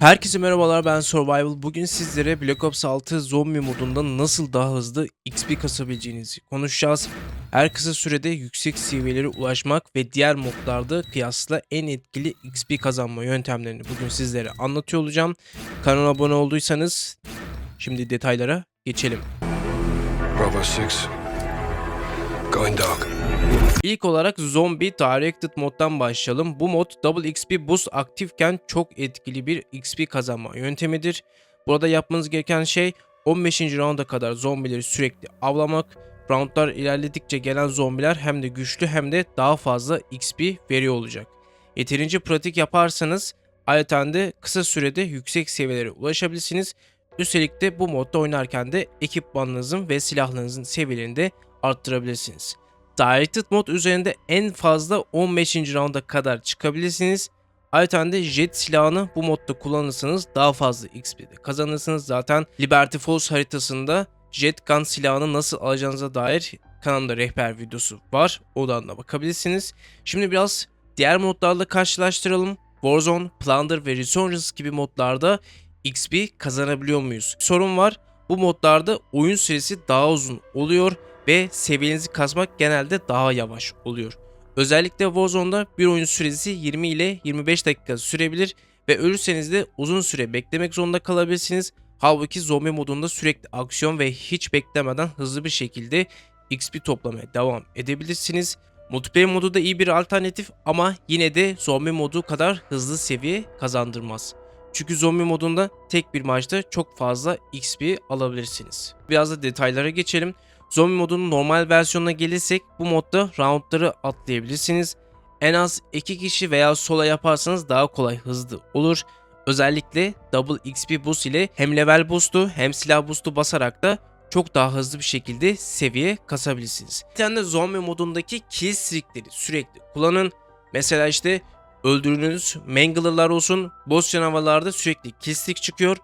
Herkese merhabalar ben Survival. Bugün sizlere Black Ops 6 zombi modunda nasıl daha hızlı XP kasabileceğinizi konuşacağız. Her kısa sürede yüksek seviyelere ulaşmak ve diğer modlarda kıyasla en etkili XP kazanma yöntemlerini bugün sizlere anlatıyor olacağım. Kanala abone olduysanız şimdi detaylara geçelim. Bravo 6. Going dark. İlk olarak Zombie Directed moddan başlayalım. Bu mod Double XP Boost aktifken çok etkili bir XP kazanma yöntemidir. Burada yapmanız gereken şey 15. rounda kadar zombileri sürekli avlamak. Roundlar ilerledikçe gelen zombiler hem de güçlü hem de daha fazla XP veriyor olacak. Yeterince pratik yaparsanız ayrıca de kısa sürede yüksek seviyelere ulaşabilirsiniz. Üstelik de bu modda oynarken de ekipmanınızın ve silahlarınızın seviyelerini de arttırabilirsiniz. Directed mod üzerinde en fazla 15. rounda kadar çıkabilirsiniz. Ayrıca de jet silahını bu modda kullanırsanız daha fazla XP de kazanırsınız. Zaten Liberty Falls haritasında jet gun silahını nasıl alacağınıza dair kanalımda rehber videosu var. Oradan da bakabilirsiniz. Şimdi biraz diğer modlarla karşılaştıralım. Warzone, Plunder ve Resurgence gibi modlarda XP kazanabiliyor muyuz? Sorun var. Bu modlarda oyun süresi daha uzun oluyor ve seviyenizi kasmak genelde daha yavaş oluyor. Özellikle Warzone'da bir oyun süresi 20 ile 25 dakika sürebilir ve ölürseniz de uzun süre beklemek zorunda kalabilirsiniz. Halbuki zombi modunda sürekli aksiyon ve hiç beklemeden hızlı bir şekilde XP toplamaya devam edebilirsiniz. Multiplayer modu da iyi bir alternatif ama yine de zombi modu kadar hızlı seviye kazandırmaz. Çünkü zombi modunda tek bir maçta çok fazla XP alabilirsiniz. Biraz da detaylara geçelim. Zombi modunun normal versiyonuna gelirsek bu modda roundları atlayabilirsiniz. En az 2 kişi veya sola yaparsanız daha kolay hızlı olur. Özellikle Double XP boost ile hem level boost'u hem silah boost'u basarak da çok daha hızlı bir şekilde seviye kasabilirsiniz. Bir tane de zombi modundaki kill streakleri sürekli kullanın. Mesela işte öldürdüğünüz mangler'lar olsun boss canavarlarda sürekli kill streak çıkıyor.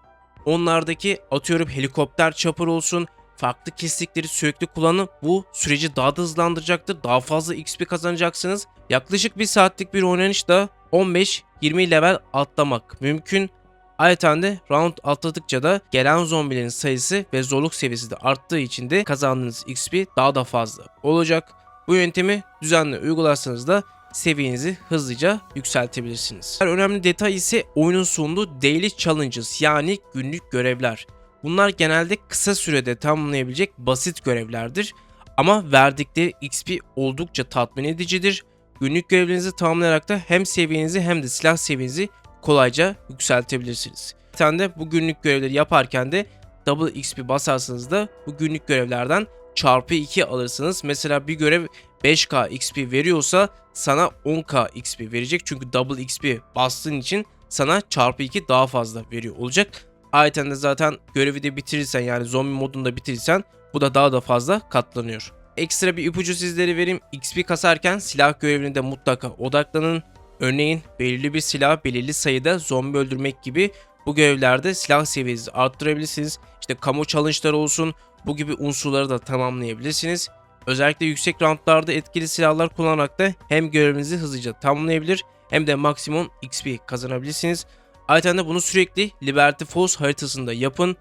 Onlardaki atıyorum helikopter chopper olsun farklı kestikleri sürekli kullanın. Bu süreci daha da hızlandıracaktır. Daha fazla XP kazanacaksınız. Yaklaşık bir saatlik bir oynanışta 15-20 level atlamak mümkün. Ayrıca de round atladıkça da gelen zombilerin sayısı ve zorluk seviyesi de arttığı için de kazandığınız XP daha da fazla olacak. Bu yöntemi düzenli uygularsanız da seviyenizi hızlıca yükseltebilirsiniz. Önemli detay ise oyunun sunduğu daily challenges yani günlük görevler. Bunlar genelde kısa sürede tamamlayabilecek basit görevlerdir. Ama verdikleri XP oldukça tatmin edicidir. Günlük görevlerinizi tamamlayarak da hem seviyenizi hem de silah seviyenizi kolayca yükseltebilirsiniz. Tane de bu günlük görevleri yaparken de double XP basarsanız da bu günlük görevlerden çarpı 2 alırsınız. Mesela bir görev 5k XP veriyorsa sana 10k XP verecek. Çünkü double XP bastığın için sana çarpı 2 daha fazla veriyor olacak. Ayrıca de zaten görevi de bitirirsen yani zombi modunda bitirirsen bu da daha da fazla katlanıyor. Ekstra bir ipucu sizlere vereyim. XP kasarken silah görevine de mutlaka odaklanın. Örneğin belirli bir silah belirli sayıda zombi öldürmek gibi bu görevlerde silah seviyenizi arttırabilirsiniz. İşte kamu challenge'ları olsun bu gibi unsurları da tamamlayabilirsiniz. Özellikle yüksek roundlarda etkili silahlar kullanarak da hem görevinizi hızlıca tamamlayabilir hem de maksimum XP kazanabilirsiniz. Ayrıca bunu sürekli Liberty Falls haritasında yapın.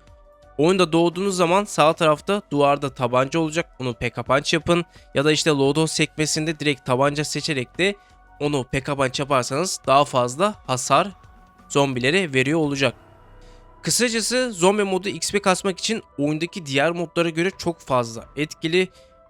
Oyunda doğduğunuz zaman sağ tarafta duvarda tabanca olacak. Onu PK punch yapın. Ya da işte loadout sekmesinde direkt tabanca seçerek de onu PK punch yaparsanız daha fazla hasar zombilere veriyor olacak. Kısacası zombi modu XP kasmak için oyundaki diğer modlara göre çok fazla etkili.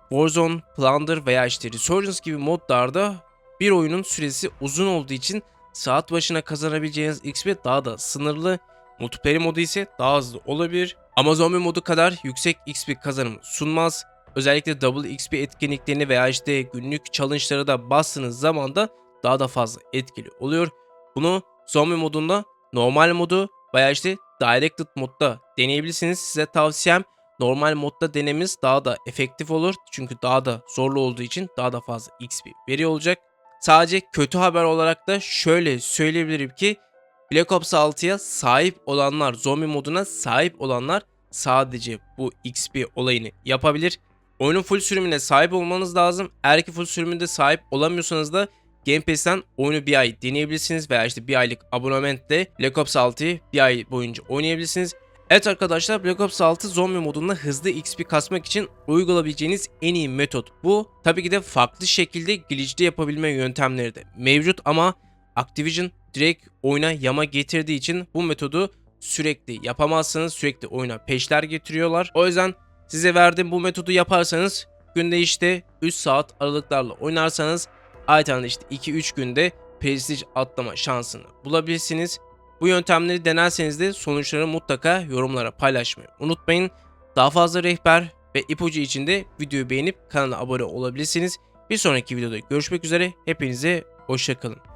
Warzone, Plunder veya işte Resurgence gibi modlarda bir oyunun süresi uzun olduğu için saat başına kazanabileceğiniz XP daha da sınırlı. Multiplayer modu ise daha hızlı olabilir. Ama zombi modu kadar yüksek XP kazanımı sunmaz. Özellikle double XP etkinliklerini veya işte günlük challenge'ları da bastığınız zaman da daha da fazla etkili oluyor. Bunu zombi modunda normal modu veya işte directed modda deneyebilirsiniz. Size tavsiyem normal modda denemeniz daha da efektif olur. Çünkü daha da zorlu olduğu için daha da fazla XP veriyor olacak. Sadece kötü haber olarak da şöyle söyleyebilirim ki Black Ops 6'ya sahip olanlar, zombi moduna sahip olanlar sadece bu XP olayını yapabilir. Oyunun full sürümüne sahip olmanız lazım. Eğer ki full sürümünde sahip olamıyorsanız da Game Pass'ten oyunu bir ay deneyebilirsiniz veya işte bir aylık abonementle Black Ops 6'yı bir ay boyunca oynayabilirsiniz. Evet arkadaşlar Black Ops 6 zombi modunda hızlı XP kasmak için uygulayabileceğiniz en iyi metot bu. Tabii ki de farklı şekilde glitch'li yapabilme yöntemleri de mevcut ama Activision direkt oyuna yama getirdiği için bu metodu sürekli yapamazsınız. Sürekli oyuna peşler getiriyorlar. O yüzden size verdiğim bu metodu yaparsanız günde işte 3 saat aralıklarla oynarsanız aynen işte 2-3 günde Prestige atlama şansını bulabilirsiniz. Bu yöntemleri denerseniz de sonuçları mutlaka yorumlara paylaşmayı unutmayın. Daha fazla rehber ve ipucu için de videoyu beğenip kanala abone olabilirsiniz. Bir sonraki videoda görüşmek üzere. Hepinize hoşçakalın.